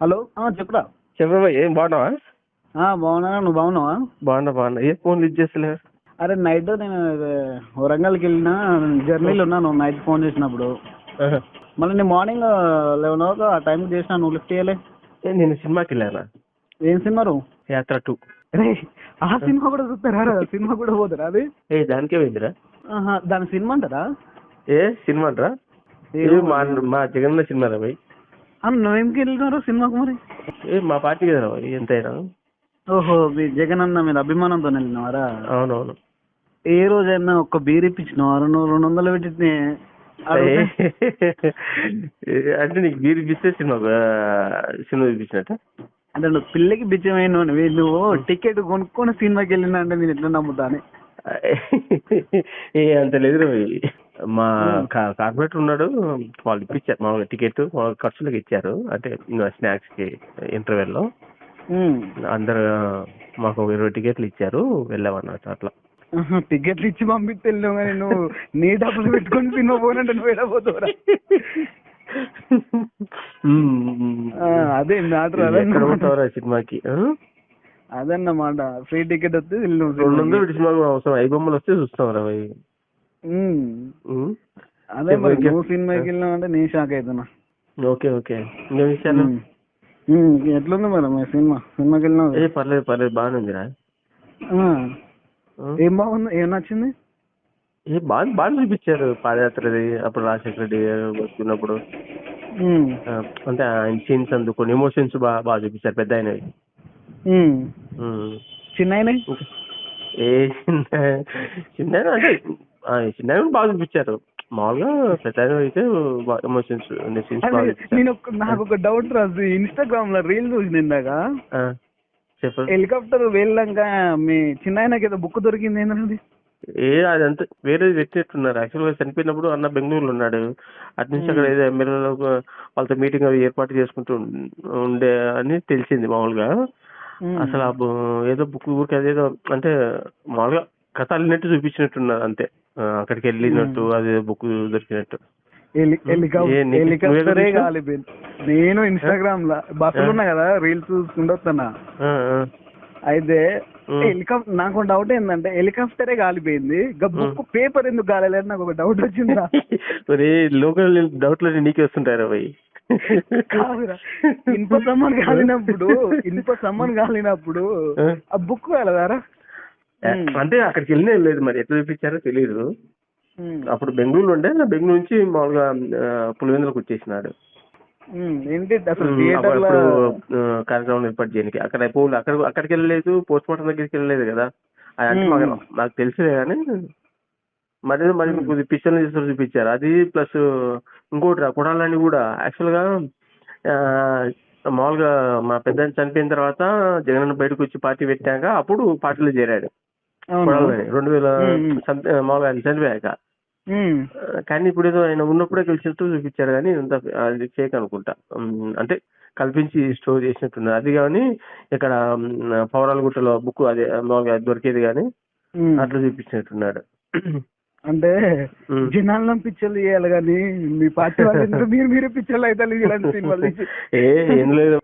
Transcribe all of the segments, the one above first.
Hello? చెప్పురా. చెప్పరా ఏం బాగున్నావా? ఆ, బాగున్నా నువ్వు బాగున్నావా? బాగున్నా బాగున్నా. ఏ ఫోన్ లిఫ్ట్ చేస్తలే? అరే నైట్ నేను వరంగల్కి వెళ్ళిన జర్నీలో ఉన్నాను నైట్ ఫోన్ చేసినప్పుడు. మళ్ళీ నేను మార్నింగ్ లెవెన్ ఓ ఆ టైంకి చేసిన నువ్వు లిఫ్ట్ చేయలే. నేను సినిమాకి వెళ్ళానా? ఏం సినిమా యాత్ర టూ. ఆ సినిమా కూడా చూస్తారా? సినిమా కూడా పోతారా అది? ఏ దానికే పోయిందిరా. ఆహా, దాని సినిమా అంటారా? ఏ సినిమా అంటారా? మా జగన్న సినిమా రా ఆ, నువ్వేంకి వెళ్ళినారు సినిమాకు మరి ఏ మా పార్టీ కదా ఎంతైనా. ఓహో మీ జగన్ అన్న మీద అభిమానంతో వెళ్ళినవారా అవునవును. ఏ రోజైనా ఒక్క బీర్ ఇప్పించినావారు నువ్వు రెండు వందలు పెట్టి అంటే నీకు బీర్ ఇప్పిస్తే సినిమా సినిమా చూపించినట్ట అంటే నువ్వు పిల్లకి బిచ్చమైన నువ్వు టికెట్ కొనుక్కొని సినిమాకి వెళ్ళినా అంటే నేను ఎట్లా నమ్ముతాను? ఏ అంత లేదు మా కార్పొరేటర్ ఉన్నాడు. వాళ్ళు ఇప్పించారు మామూలుగా టికెట్ ఖర్చులకు ఇచ్చారు. అంటే స్నాక్స్కి ఇంటర్వెల్లో. అందరు మాకు ఇరవై టికెట్లు ఇచ్చారు. వెళ్ళామన్నమాట అట్లా. టికెట్లు ఇచ్చి పంపిస్తే వెళ్ళావు కానీ నువ్వు నీ డబ్బులు పెట్టుకొని సినిమా పోనంటే నువ్వు వెళ్ళబోతావురా ఆ, అదే మ్యాటర్ సినిమాకి? అదన్నమాట. ఫ్రీ టికెట్ వస్తే రెండు వందలు సినిమా అవసరం. ఐ బొమ్మలు వస్తే చూస్తాం రా. అదే మరి నువ్వు సినిమాకి వెళ్ళినావు అంటే నేను షాక్ అవుతున్నా ఓకే ఓకే. ఇంకేం విషయాలు? ఎట్లుంది మరి మీ సినిమా? సినిమాకి వెళ్ళినావు ఏ పర్లేదు పర్లేదు బాగానే ఉందిరా? ఏం బాగుంది? ఏం నచ్చింది? ఏ బాగా బాగా చూపించారు పాదయాత్రది అప్పుడు రాజశేఖర రెడ్డి వస్తున్నప్పుడు అంటే ఆయన సీన్స్ అందు కొన్ని ఎమోషన్స్ బాగా బాగా చూపించారు పెద్ద ఆయనవి. చిన్న? ఏ చిన్న చిన్న అంటే చిన్న బాగా చూపించారు. మామూలుగా ఆయన అయితే ఎమోషన్స్ నేను నాకు ఒక డౌట్ రాదు ఇన్స్టాగ్రామ్లో రీల్ చెప్పు. హెలికాప్టర్ వెళ్ళాక మీ చిన్న ఆయనకి ఏదో బుక్ దొరికింది ఏంటంటే ఏ అదంతా వేరే పెట్టినట్టున్నారు యాక్చువల్గా చనిపోయినప్పుడు అన్న బెంగళూరులో ఉన్నాడు. అటు నుంచి అక్కడ ఏదో ఎమ్మెల్యేలో వాళ్ళతో మీటింగ్ అవి ఏర్పాటు చేసుకుంటూ ఉండే అని తెలిసింది మామూలుగా. అసలు ఏదో బుక్ ఊరికి అదేదో అంటే మామూలుగా కథ అల్లినట్టు చూపించినట్టున్నారు అంతే అక్కడికి వెళ్ళినట్టు అది బుక్ దొరికినట్టు. నేను ఇన్స్టాగ్రామ్లో బస్సులు ఉన్నా కదా రీల్స్ చూసుకుంటూ వస్తున్నా. అయితే. హెలికాప్టర్ నాకు డౌట్ ఏంటంటే హెలికాప్టరే కాలిపోయింది బుక్ పేపర్ ఎందుకు కాలేదు నాకు ఒక డౌట్ వచ్చిందా మరి లోకల్ డౌట్లో నీకే వస్తుంటారా భయ్ కాదురా. ఇనుప సమ్మన్ కాలినప్పుడు ఇనుప సమ్మన్ కాలినప్పుడు ఆ? ఆ బుక్ కాలదారా అంటే అక్కడికి వెళ్ళిన లేదు మరి. ఎట్లా చూపించారో తెలియదు అప్పుడు బెంగళూరు ఉండే బెంగళూరు నుంచి మామూలుగా పులివెందులకు వచ్చేసినాడు. కార్యక్రమం ఏర్పాటు చేయడానికి. అక్కడ పోలే అక్కడ అక్కడికి వెళ్ళలేదు పోస్ట్ మార్టం దగ్గరికి వెళ్ళలేదు కదా. అది. నాకు తెలిసిలే కానీ మరి మరి మీకు పిక్చర్లు చేసి చూపించారు. అది ప్లస్ ఇంకోటి రా కుడాలని కూడా. యాక్చువల్గా మామూలుగా మా పెద్ద చనిపోయిన తర్వాత జగన్ బయటకు వచ్చి పార్టీ పెట్టాక అప్పుడు పార్టీలో చేరాడు. రెండు వేల మామూలుగా ఆయన చనిపోయాక కానీ ఇప్పుడు ఏదో ఆయన ఉన్నప్పుడే కలిసినట్టు చూపించారు కానీ ఇదంతా అది ఫేక్ అనుకుంటా. అంటే కల్పించి స్టోర్ చేసినట్టున్నారు. అది కానీ ఇక్కడ పౌరాలగుట్టలో బుక్ అదే మామూలుగా దొరికేది కానీ. అట్లా చూపించినట్టున్నాడు. అంటే. జనాలను పిక్చర్లు చేయాలి కానీ మీ పార్టీ వాళ్ళు మీరు మీరే ఇలాంటి సినిమాలు తీసి? ఏ ఏం లేదు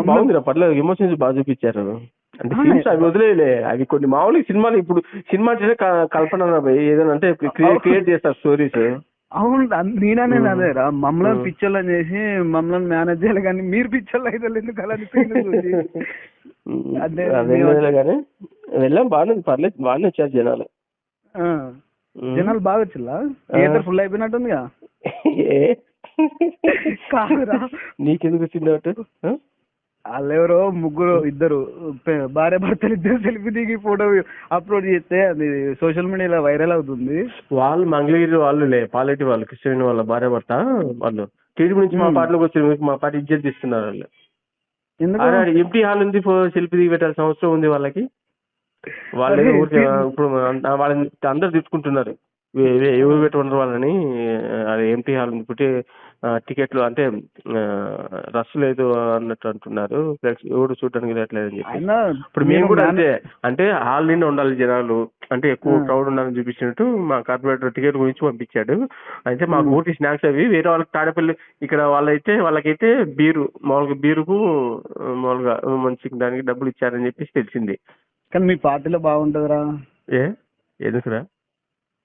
బాగుంది పర్లేదు ఎమోషన్స్ బాగా చూపించారు. అంటే అవి వదిలేయలే. అవి కొన్ని మామూలు సినిమాలు ఇప్పుడు సినిమా క- కల్పన. ఏదైనా అంటే క్రియేట్ చేస్తారు స్టోరీస్. అవును. నేననే ఉమ్. అదే రా. మమ్మల్ని ఉమ్. పిక్చర్లు అని చేసి మమ్మల్ని మేనేజ్ చేయాలి కానీ మీరు పిక్చర్లు అయితే ఎందుకు అలా చూసి? కానీ వెళ్ళాం. బాగానే పర్లేదు. బాగానే వచ్చారు జనాలు. జనాలు బాగా వచ్చిల్లా? Theatre full అయిపోయినట్టుందిగా? ఏ? కాదురా. నీకెందుకు వచ్చింది? వాళ్ళెవరో ముగ్గురు ఇద్దరు భార్య భర్తలు ఇద్దరు సెల్ఫీ దిగి ఫోటో అప్లోడ్ చేస్తే అది సోషల్ మీడియాలో వైరల్ అవుతుంది. వాళ్ళు మంగళగిరి వాళ్ళులే పాలెటి వాళ్ళు కృష్ణ వాళ్ళ భార్య భర్త వాళ్ళు. టీడీపీ నుంచి మా. పార్టీలోకి వచ్చి మా పార్టీ ఇజ్జత్ ఇస్తున్నారు వాళ్ళు. ఎంటీ హాల్ ఉంది సెల్ఫీ దిగి పెట్టాల్సిన అవసరం ఉంది వాళ్ళకి. వాళ్ళు ఇప్పుడు వాళ్ళని అందరు తిట్టుకుంటున్నారు. ఎవరు పెట్టుకుంటారు వాళ్ళని? అది ఎంటీ హాల్ పుట్టి టికెట్లు అంటే రష్ లేదు అన్నట్టు అంటున్నారు. ఫ్లెక్స్ ఎవరు చూడడానికి లేట్లేదని చెప్పి. ఇప్పుడు మేము కూడా అంతే. అంటే హాల్ నిండా ఉండాలి జనాలు. అంటే ఎక్కువ. క్రౌడ్ ఉండాలని చూపించినట్టు మా కార్పొరేటర్ టికెట్ గురించి పంపించాడు. అయితే మాకు. ఊరికి స్నాక్స్ అవి వేరే వాళ్ళకి తాడేపల్లి ఇక్కడ వాళ్ళైతే వాళ్ళకైతే బీరు మామూలుగా బీరుకు మామూలుగా మంచి దానికి డబ్బులు ఇచ్చారని చెప్పేసి తెలిసింది. కానీ మీ పార్టీలో బాగుంటుందిరా. ఏ? ఎందుకురా?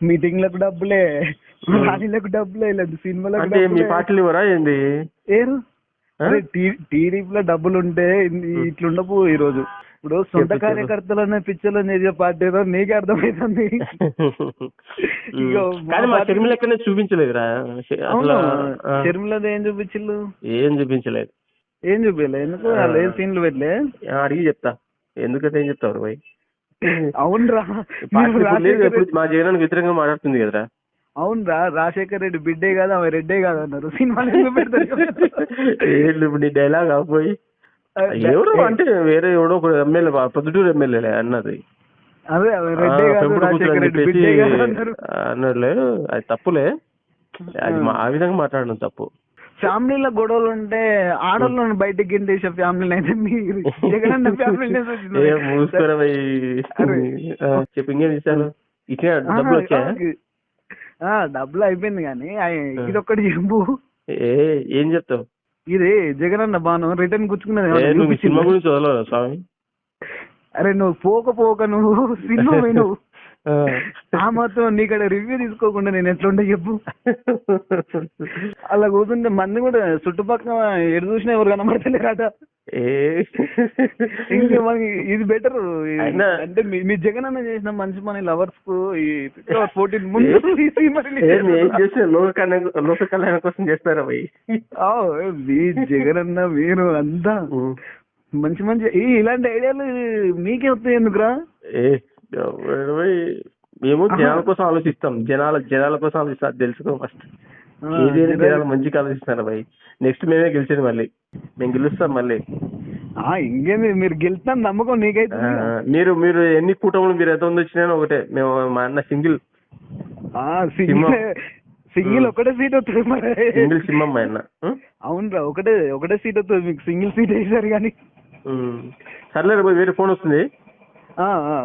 మీటింగ్లకు డబ్బులే. ర్యాలీలకు డబ్బులే లేదు సినిమాలకు అంటే మీ. పార్టీలు ఇవ్వరా ఏంది? ఏరు? టీడీపీలో డబ్బులు ఉంటే. ఇట్లుండపు ఈ రోజు ఇప్పుడు సొంత చెప్పు. కార్యకర్తలనే పిచ్చలని చేసే పార్టీ ఏదో నీకే అర్థమవుతుంది పార్టీ- షర్మిల ఎక్కడనే చూపించలేదురా? షర్మిలది ఏం చూపించిల్లు ఏం చూపించలేదు. ఏం చూపించలే? ఎందుకు? వాళ్ళు ఏం సీన్లు పెట్టలే? అడిగి చెప్తా. ఎందుకంటే ఏం చెప్తావు భయ్ అవునరా. మా జగనానికి వ్యతిరేకంగా మాట్లాడుతుంది కదరా. అవునరా రాజశేఖర్ రెడ్డి బిడ్డే కాదు ఆమె రెడ్డే కాదు అన్నారు. సినిమాలు ఎందుకు పెడతారు ఏంటి ఇప్పుడు నీ డైలాగ్ ఆపోయి ఎవరు అంటే వేరే ఎవడో ఒక ఎమ్మెల్యే పొద్దుటూరు ఎమ్మెల్యే అన్నది. అదే ఆమె ఆ, రెడ్డే కాదు పెంపుడు కూతురు రాజశేఖర్ అని రెడ్డి చెప్పేసి బిడ్డే కాదు అన్నారు. అన్నట్లే అది తప్పులే. అది ఆ విధంగా మాట్లాడడం తప్పు. ఫ్యామిలీలో గొడవలు ఉంటే ఆడోళ్ళని బయటకి గింటేసే ఫ్యామిలీని అయితే మీరు. జగనన్న చెప్పు ఇంకేం ఇచ్చాను ఇచ్చిన డబ్బులు వచ్చాయా? డబ్బులు అయిపోయింది కానీ ఇది ఒక్కటి చెప్పు. ఏ ఏం చెప్తావు? ఇది జగనన్న బాను రిటర్న్ గుచ్చుకున్నది సినిమా? గురించి స్వామి? అరే నువ్వు పోక పోక నువ్వు సినిమా నువ్వు. ఆ. మాత్రం నీకడ రివ్యూ తీసుకోకుండా నేను ఎట్లుండే చెప్పు. అలా కూర్చుంటే మంది కూడా చుట్టుపక్కల ఎటు చూసినా ఎవరు కనబడతలేరట ఏ. ఇంకా మనకి ఇది బెటర్ అంటే మీ- జగన్ అన్న చేసిన మంచి పని లవర్స్కు ఫోర్టీన్ ముందు ఏ, ఏం లోక కళ్యాణ కోసం చేస్తారా భయ్ మీ జగన్ అన్న మీరు అంతా మంచి మంచి ఈ ఇలాంటి ఐడియాలు మీకే వస్తాయి ఎందుకురా? ఏ? మేము జనాల కోసం ఆలోచిస్తాం. జనాల జనాల కోసం ఆలోచిస్తాం తెలుసుకో ఫస్ట్ ఏదైనా జనాలు- మంచిగా ఆలోచిస్తారు భయ్ నెక్స్ట్ మేమే గెలిచేది మళ్ళీ. మేము గెలుస్తాం మళ్ళీ. ఆ, ఇంకేంది మీరు గెలుస్తాను నమ్మకం నీకైతే మీరు మీరు ఎన్ని కూటములు మీరు ఎంత మంది వచ్చినా ఒకటే. మేము మా అన్న సింగిల్. సింగిల్. సింగిల్. ఒకటే సీట్ వస్తుంది మరి. సింగిల్ సింహం మా అన్న? అవునరా ఒకటే ఒకటే సీట్ వస్తుంది మీకు సింగిల్ సీట్ వేసారు కానీ. ఉం. సర్లే రా భయ్ వేరే ఫోన్ వస్తుంది. ఆ, ఆ,